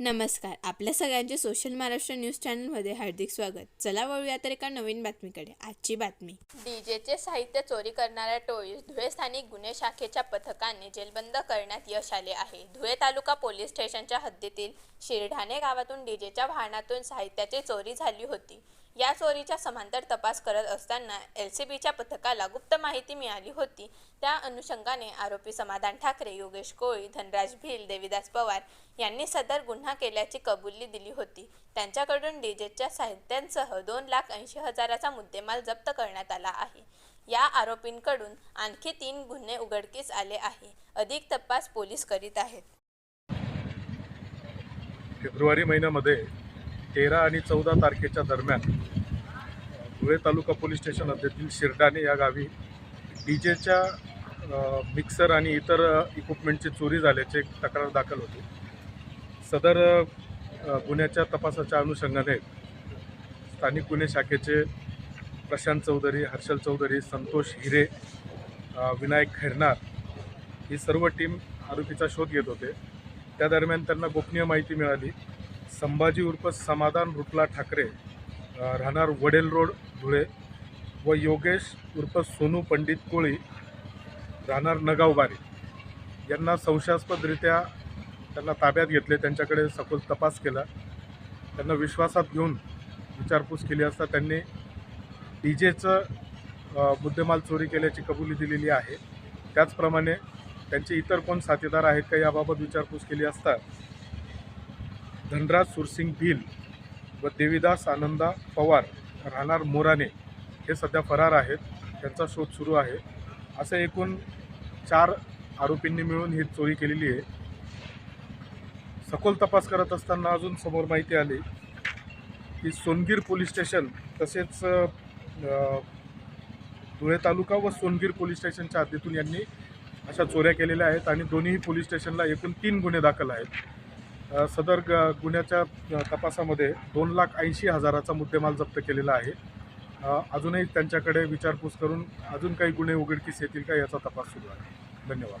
नमस्कार. आपल्या सगळ्यांचे सोशल महाराष्ट्र न्यूज चॅनलमध्ये हार्दिक स्वागत. चला वळूया तर एका नवीन बातमीकडे. आजची बातमी. डीजेचे साहित्य चोरी करणाऱ्या टोळीस धुळे स्थानिक गुन्हे शाखेच्या पथकाने जेलबंद करण्यात यश आले आहे. धुळे तालुका पोलीस स्टेशनच्या हद्दीतील शिरढाणे गावातून डीजेच्या वाहनातून साहित्याची चोरी झाली होती. या चोरीचा समांतर तपास करत असताना एल सी बीच्या पथकाला गुप्त माहिती मिळाली होती. त्या अनुषंगाने आरोपी समाधान ठाकरे योगेश कोळी धनराज भिल देविदास पवार यांनी सदर गुन्हा केल्याची कबुली दिली होती. त्यांच्याकडून डीजेच्या साहित्यांसह दोन लाख ऐंशी हजाराचा मुद्देमाल जप्त करण्यात आला आहे. या आरोपींकडून आणखी तीन गुन्हे उघडकीस आले आहे. अधिक तपास पोलीस करीत आहेत. फेब्रुवारी महिन्यामध्ये तेरा आणि चौदा तारखेच्या दरम्यान धुळे तालुका पोलीस स्टेशन हद्दीतील शिरडाणे या गावी डी जेच्या मिक्सर आणि इतर इक्विपमेंटची चोरी झाल्याची तक्रार दाखल होती. सदर गुन्ह्याच्या तपासाच्या अनुषंगाने स्थानिक गुन्हे शाखेचे प्रशांत चौधरी हर्षल चौधरी संतोष हिरे विनायक खैरनार ही सर्व टीम आरोपीचा शोध घेत होते. त्या दरम्यान त्यांना गोपनीय माहिती मिळाली. संभाजी उर्फ समाधान रुटला ठाकरे राहणार वडेल रोड धुळे व योगेश उर्फ सोनू पंडित कोळी राहणार नगावबारी. यांना संशयास्पदरित्या त्यांना ताब्यात घेतले त्यांच्याकडे सखोल तपास केला. त्यांना विश्वासात घेऊन विचारपूस केली असता त्यांनी डी जेचं मुद्देमाल चोरी केल्याची कबुली दिलेली आहे. त्याचप्रमाणे त्यांचे इतर कोण साथीदार आहेत का याबाबत विचारपूस केली असता धनराज सुरसिंग भिल व देवीदास आनंदा पवार राहणार मोराने हे सध्या फरार आहेत. त्यांचा शोध सुरू आहे. असे एकूण चार आरोपींनी मिळून ही चोरी केलेली आहे. सखोल तपास करत असताना अजून समोर माहिती आली की सोनगीर पोलीस स्टेशन तसेच धुळे तालुका व सोनगीर पोलीस स्टेशनच्या हद्दीतून यांनी अशा चोऱ्या केलेल्या आहेत आणि दोन्ही पोलीस स्टेशनला एकूण तीन गुन्हे दाखल आहेत. सदर ग गुन्ह्याच्या तपासामध्ये दोन लाख ऐंशी हजाराचा मुद्देमाल जप्त केलेला आहे. अजूनही त्यांच्याकडे विचारपूस करून अजून काही गुन्हे उघडकीस येतील का याचा तपास सुरू आहे. धन्यवाद.